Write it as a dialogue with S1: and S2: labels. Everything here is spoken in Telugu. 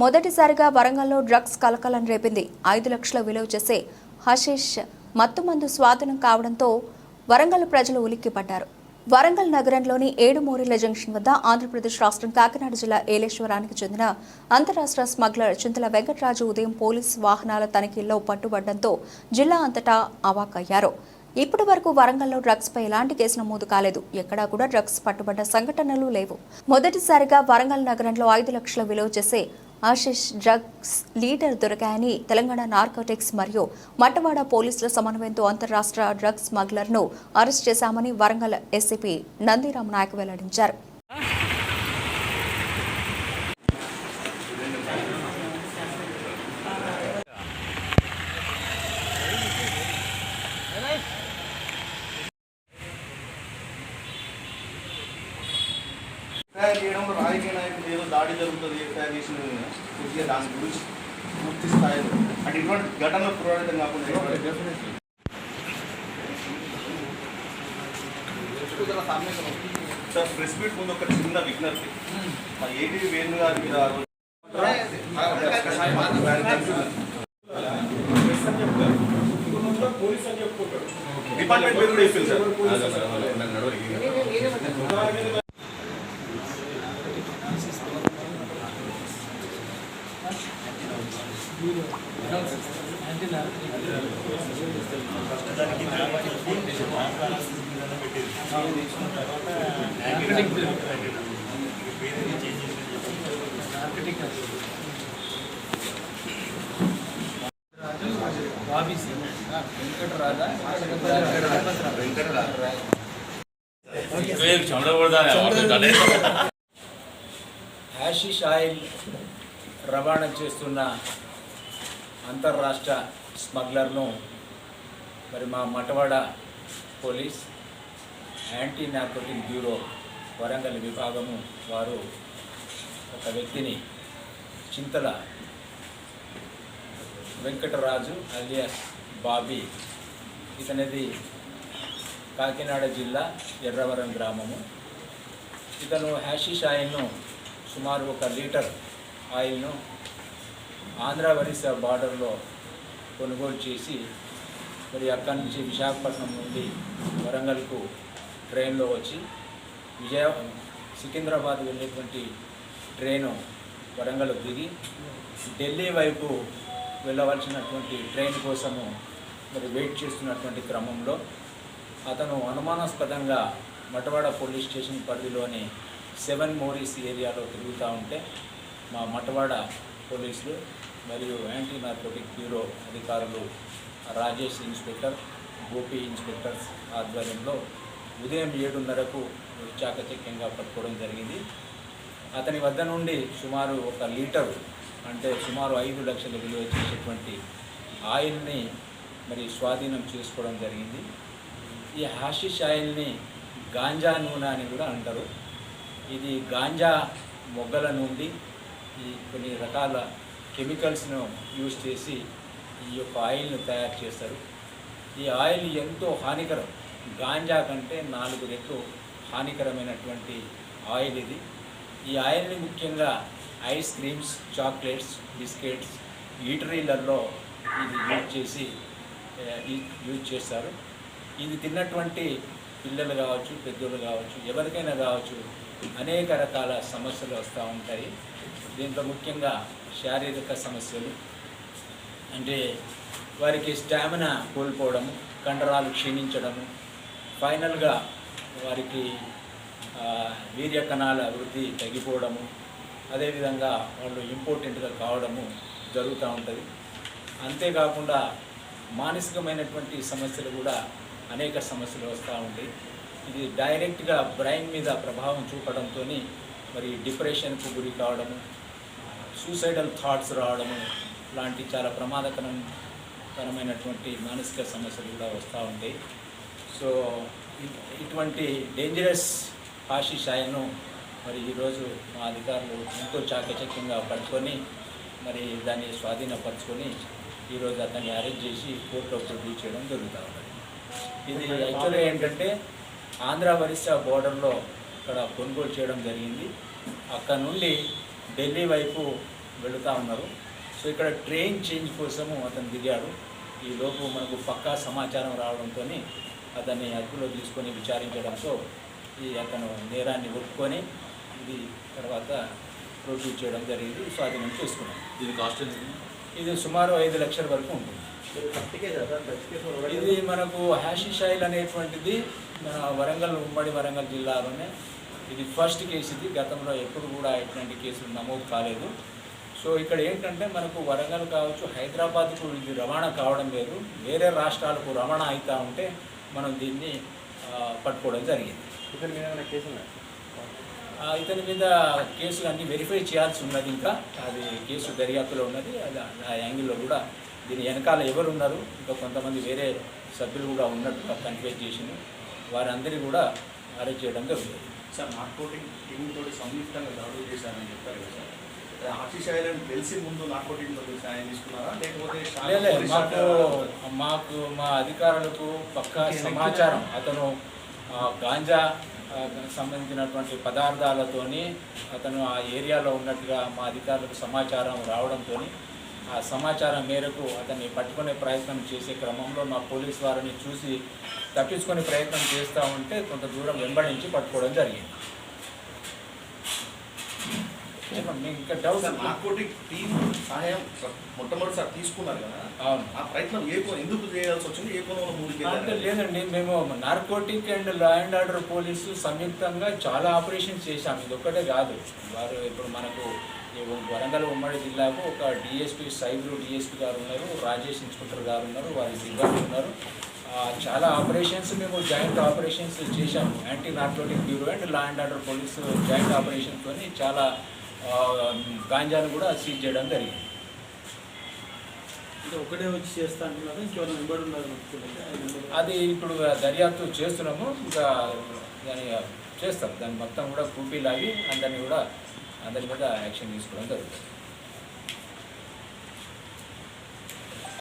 S1: మొదటిసారిగా వరంగల్లో డ్రగ్స్ కలకలం రేపింది. ఐదు లక్షల విలువ చేసే హషీష్ మత్తుమందు స్వాధీనం కావడంతో వరంగల్ ప్రజలు ఉలిక్కిపడ్డారు. వరంగల్ నగరంలోని ఏడుమూరిల జంక్షన్ వద్ద ఆంధ్రప్రదేశ్ రాష్ట్రం కాకినాడ జిల్లా ఏలేశ్వరానికి చెందిన అంతరాష్ట్ర స్మగ్లర్ చింతల వెంకటరాజు ఉదయం పోలీస్ వాహనాల తనిఖీల్లో పట్టుబడడంతో జిల్లా అంతటా అవాకయ్యారు ఇప్పటి వరకు వరంగల్లో డ్రగ్స్పై ఎలాంటి కేసు నమోదు కాలేదు. ఎక్కడా కూడా డ్రగ్స్ పట్టుబడ్డ సంఘటనలు లేవు. మొదటిసారిగా వరంగల్ నగరంలో ఐదు లక్షల విలువ చేసే ఆశిష్ డ్రగ్స్ లీడర్ దొరికాయని తెలంగాణ నార్కోటిక్స్ మరియు మట్టవాడ పోలీసుల సమన్వయంతో అంతరాష్ట్ర డ్రగ్స్ స్మగ్లర్ను అరెస్ట్ చేశామని వరంగల్ ఎస్సీపీ నందిరామ్ నాయక్ వెల్లడించారు.
S2: ఎఫ్ఐఆర్ చేయడంలో రాజకీయ నాయకులు ఏదో దాడి జరుగుతుంది ఎఫ్ఐఆర్ చేసిన పూర్తిగా దాని గురించి పూర్తి స్థాయిలో అంటే ఇటువంటి ఘటనలు పురోహితం కాకుండా ఇటువంటి- సార్ ప్రెస్ మీట్ ముందు ఒక చిన్న విజ్ఞప్తి. మా ఏటీ వేణు గారి మీద ఆ రోజు- డిపార్ట్మెంట్ పేరు కూడా చెప్పింది సార్.
S3: హ్యాషిష్ ఆయిల్ రవాణా చేస్తున్న అంతర్రాష్ట్ర స్మగ్లర్ను మరి మా Matwada police anti narcotic bureau Warangal విభాగము వారు ఒక వ్యక్తిని చింతల వెంకటరాజు అలియాస్ బాబీ ఇతనిది కాకినాడ జిల్లా ఎర్రవరం గ్రామము. ఇతను హ్యాషిష్ ఆయిల్ను సుమారు ఒక లీటర్ ఆయిల్ను ఆంధ్ర ఒరిస్సా బార్డర్లో కొనుగోలు చేసి మరి అక్కడి నుంచి విశాఖపట్నం నుండి వరంగల్కు ట్రైన్లో వచ్చి విజయ సికింద్రాబాద్ వెళ్ళేటువంటి ట్రైను వరంగల్ దిగి ఢిల్లీ వైపు వెళ్ళవలసినటువంటి ట్రైన్ కోసము మరి వెయిట్ చేస్తున్నటువంటి క్రమంలో అతను అనుమానాస్పదంగా మటవాడ పోలీస్ స్టేషన్ పరిధిలోని సెవెన్ మోరీస్ ఏరియాలో తిరుగుతూ ఉంటే మా మటవాడ పోలీసులు మరియు యాంటీ నార్కోటిక్ బ్యూరో అధికారులు రాజేష్ ఇన్స్పెక్టర్ గోపి ఇన్స్పెక్టర్స్ ఆధ్వర్యంలో ఉదయం ఏడున్నరకు చాకచక్యంగా పట్టుకోవడం జరిగింది. అతని వద్ద నుండి సుమారు ఒక లీటరు అంటే సుమారు ఐదు లక్షల విలువ చేసేటువంటి ఆయిల్ని మరి స్వాధీనం చేసుకోవడం జరిగింది. ఈ హాషిష్ ఆయిల్ని గాంజా నూనె అని కూడా అంటారు. ఇది గాంజా మొగ్గల నుండి ఈ కొన్ని రకాల కెమికల్స్ను యూజ్ చేసి ఈ యొక్క ఆయిల్ను తయారు చేస్తారు. ఈ ఆయిల్ ఎంతో హానికరం. గాంజా కంటే నాలుగు రెట్లు హానికరమైనటువంటి ఆయిల్ ఇది. ఈ ఆయిల్ని ముఖ్యంగా ఐస్ క్రీమ్స్ చాక్లెట్స్ బిస్కెట్స్ ఈటరీలలో ఇది యూజ్ చేసి యూజ్ చేస్తారు. ఇది తిన్నటువంటి పిల్లలు కావచ్చు పెద్దలు కావచ్చు ఎవరికైనా కావచ్చు అనేక రకాల సమస్యలు వస్తూ ఉంటాయి. దీంట్లో ముఖ్యంగా శారీరక సమస్యలు. అంటే వారికి స్టామినా కోల్పోవడము కండరాలు క్షీణించడము. ఫైనల్గా వారికి వీర్య కణాల వృద్ధి తగ్గిపోవడము. అదేవిధంగా వాళ్ళు ఇంపార్టెంట్గా కావడము జరుగుతూ ఉంటుంది. అంతేకాకుండా మానసికమైనటువంటి సమస్యలు కూడా అనేక సమస్యలు వస్తూ ఉంది ఇది డైరెక్ట్గా బ్రెయిన్ మీద ప్రభావం చూపడంతో మరి డిప్రెషన్కు గురి కావడము సూసైడల్ థాట్స్ రావడము లాంటి చాలా ప్రమాదకరంకరమైనటువంటి మానసిక సమస్యలు కూడా వస్తూ ఉంది సో ఇటువంటి డేంజరస్ ఆశిషాయను మరి ఈరోజు మా అధికారులు ఎంతో చాకచక్యంగా పట్టుకొని మరి దాన్ని స్వాధీనపరచుకొని ఈరోజు అతన్ని అరెస్ట్ చేసి కోర్టులో ప్రొడ్యూస్ చేయడం జరుగుతూ ఉంది ఇది యాక్చువల్గా ఏంటంటే ఆంధ్ర ఒరిస్సా బోర్డర్లో ఇక్కడ కొనుగోలు చేయడం జరిగింది. అక్కడ నుండి ఢిల్లీ వైపు వెళుతూ ఉన్నారు. సో ఇక్కడ ట్రైన్ చేంజ్ కోసము అతను దిగాడు. ఈ లోపు మనకు పక్కా సమాచారం రావడంతో అతన్ని అదుపులో తీసుకొని విచారించడంతో ఈ అతను నేరాన్ని ఒప్పుకొని ఇది తర్వాత ప్రొడ్యూస్ చేయడం జరిగింది. స్వాధీనం చేసుకున్నాం.
S2: దీని కాస్ట్
S3: ఇది సుమారు ఐదు లక్షల వరకు ఉంటుంది. ఇది మనకు హ్యాషిష్ ఆయిల్ అనేటువంటిది మన వరంగల్ ఉమ్మడి వరంగల్ జిల్లాలోనే. ఇది ఫస్ట్ కేసు ఇది. గతంలో ఎప్పుడు కూడా ఇట్లాంటి కేసులు నమోదు కాలేదు. సో ఇక్కడ ఏంటంటే మనకు వరంగల్ కావచ్చు హైదరాబాద్కు ఇది రవాణా కావడం లేదు. వేరే రాష్ట్రాలకు రవాణా అవుతూ ఉంటే మనం దీన్ని పట్టుకోవడం జరిగింది.
S2: ఇతని మీద ఏమైనా కేసు ఉందా
S3: ఆ, ఇతని మీద కేసులు అన్ని వెరిఫై చేయాల్సి ఉన్నది ఇంకా. అది కేసు దర్యాప్తులో ఉన్నది. అది ఆ యాంగిల్లో కూడా దీని వెనకాల ఎవరు ఉన్నారు ఇంకా కొంతమంది వేరే సభ్యులు కూడా ఉన్నట్టుగా కన్ఫ్యూజ్ చేసిన వారందరినీ కూడా అరెస్ట్ చేయడం జరుగుతుంది.
S2: సార్ నార్కోటిక్ టీమ్ తోటి సంయుక్తంగా దాడులు చేశారని చెప్పారు సార్. ఆశీష్ ఐలాండ్ తెలిసి ముందు నార్కోటిక్ తోటి సాయం తీసుకున్నారా? లేకపోతే
S3: మాకు మాకు మా అధికారులకు పక్కా సమాచారం. అతను గాంజా సంబంధించినటువంటి పదార్థాలతోని అతను ఆ ఏరియాలో ఉన్నట్టుగా మా అధికారులకు సమాచారం రావడంతో ఆ సమాచారం మేరకు అతన్ని పట్టుకునే ప్రయత్నం చేసే క్రమంలో మా పోలీస్ వారిని చూసి తప్పించుకునే ప్రయత్నం చేస్తూ ఉంటే కొంత దూరం వెంబడించి పట్టుకోవడం జరిగింది. ఇంకా డౌట్
S2: నార్కోటిక్ సహాయం మొట్టమొదటిసారి తీసుకున్నారు కదా.
S3: అవును.
S2: ఆ ప్రయత్నం ఏ కోణం ఎందుకు చేయాల్సి వచ్చింది? ఏ కోణంలో ముందుకు
S3: అంటే
S2: వెళ్ళారు?
S3: లేదండి మేము narcotic and law and order police సంయుక్తంగా చాలా ఆపరేషన్స్ చేశాం. ఇది ఒక్కటే కాదు. వారు ఇప్పుడు మనకు వరంగల్ ఉమ్మడి జిల్లాకు ఒక డిఎస్పీ సైబరు డిఎస్పీ గారు ఉన్నారు రాజేష్ ఇన్స్పెక్టర్ గారు ఉన్నారు వారి సిబ్బంది ఉన్నారు. చాలా ఆపరేషన్స్ మేము జాయింట్ ఆపరేషన్స్ చేశాము. Anti narcotic bureau and law and order police joint ఆపరేషన్తో చాలా గాంజాను కూడా సీజ్ చేయడం జరిగింది.
S4: ఒకటే వచ్చి చేస్తా అంటున్నారు? ఉన్నారు
S3: అది ఇప్పుడు దర్యాప్తు చేస్తున్నాము. ఇంకా దాన్ని చేస్తాం. దాన్ని మొత్తం కూడా కూపీ లాగి అందరినీ కూడా అందరి మీద యాక్షన్ తీసుకోవడం జరుగుతుంది.